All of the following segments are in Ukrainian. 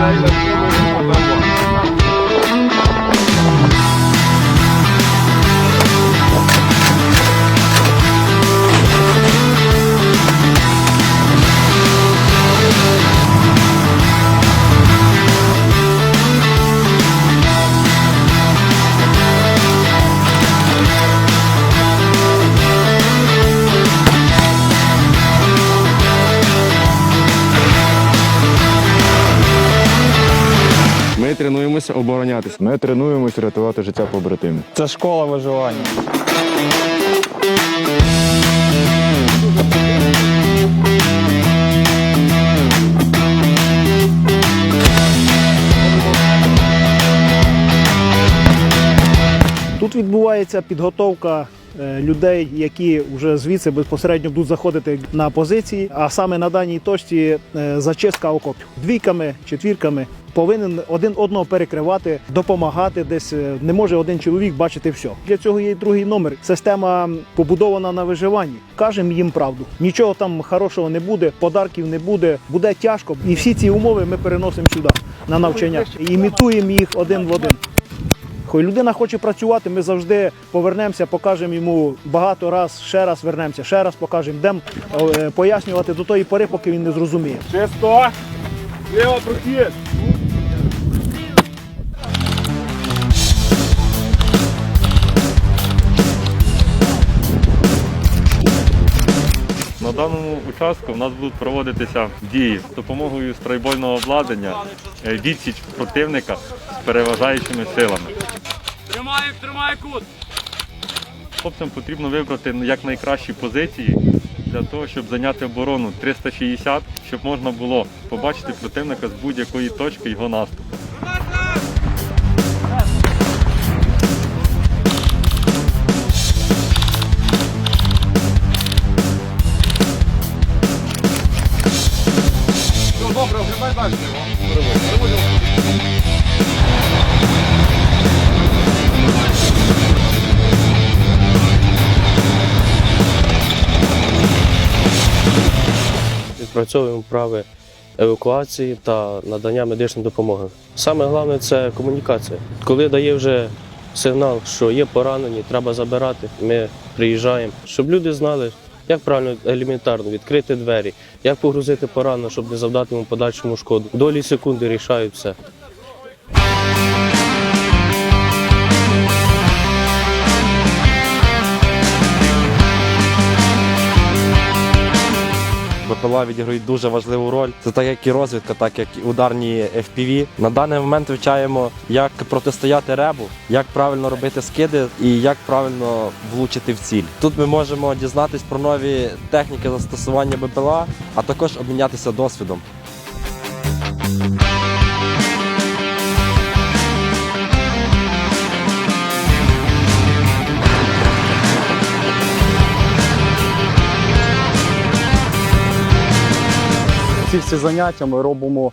Ми тренуємося оборонятися. Ми тренуємось рятувати життя побратимів. Це школа виживання. Тут відбувається підготовка е, людей, які вже звідси безпосередньо будуть заходити на позиції. А саме на даній точці е, зачистка окопів двійками, четвірками. Повинен один одного перекривати, допомагати десь. е, Не може один чоловік бачити все. Для цього є й другий номер. Система побудована на виживанні. Кажемо їм правду. Нічого там хорошого не буде, подарків не буде, буде тяжко. І всі ці умови ми переносимо сюди на навчання. Імітуємо їх один в один. Хай людина хоче працювати, ми завжди повернемося, покажемо йому багато раз, ще раз вернемося, ще раз покажемо, йдемо е, пояснювати до тої пори, поки він не зрозуміє. Чисто! Ліво прохід! Даному участку в нас будуть проводитися дії з допомогою страйбольного обладнання, е, відсіч противника з переважаючими силами. Тримай, тримай кут. Хлопцям потрібно вибрати якнайкращі позиції для того, щоб зайняти оборону 360, щоб можна було побачити противника з будь-якої точки його наступу. Відпрацьовуємо вправи евакуації та надання медичної допомоги. Саме головне це комунікація. Коли дає вже сигнал, що є поранені, треба забирати, ми приїжджаємо, щоб люди знали, як правильно елементарно відкрити двері, як погрузити пораненого, щоб не завдати йому подальшому шкоду. Долі секунди рішають все. БПЛА відіграють дуже важливу роль. Це так як і розвідка, так як і ударні FPV. На даний момент вивчаємо, як протистояти ребу, як правильно робити скиди і як правильно влучити в ціль. Тут ми можемо дізнатись про нові техніки застосування БПЛА, а також обмінятися досвідом. Ці всі заняття ми робимо е,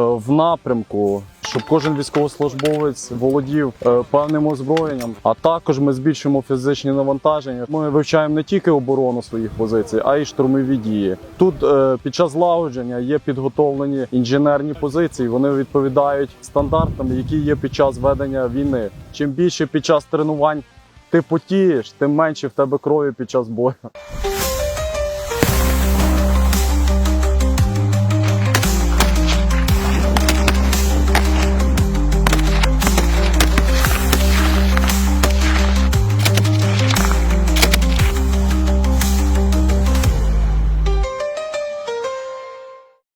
в напрямку, щоб кожен військовослужбовець володів е, певним озброєнням. А також ми збільшуємо фізичні навантаження. Ми вивчаємо не тільки оборону своїх позицій, а й штурмові дії. Тут е, під час злагодження є підготовлені інженерні позиції. Вони відповідають стандартам, які є під час ведення війни. Чим більше під час тренувань ти потієш, тим менше в тебе крові під час бою.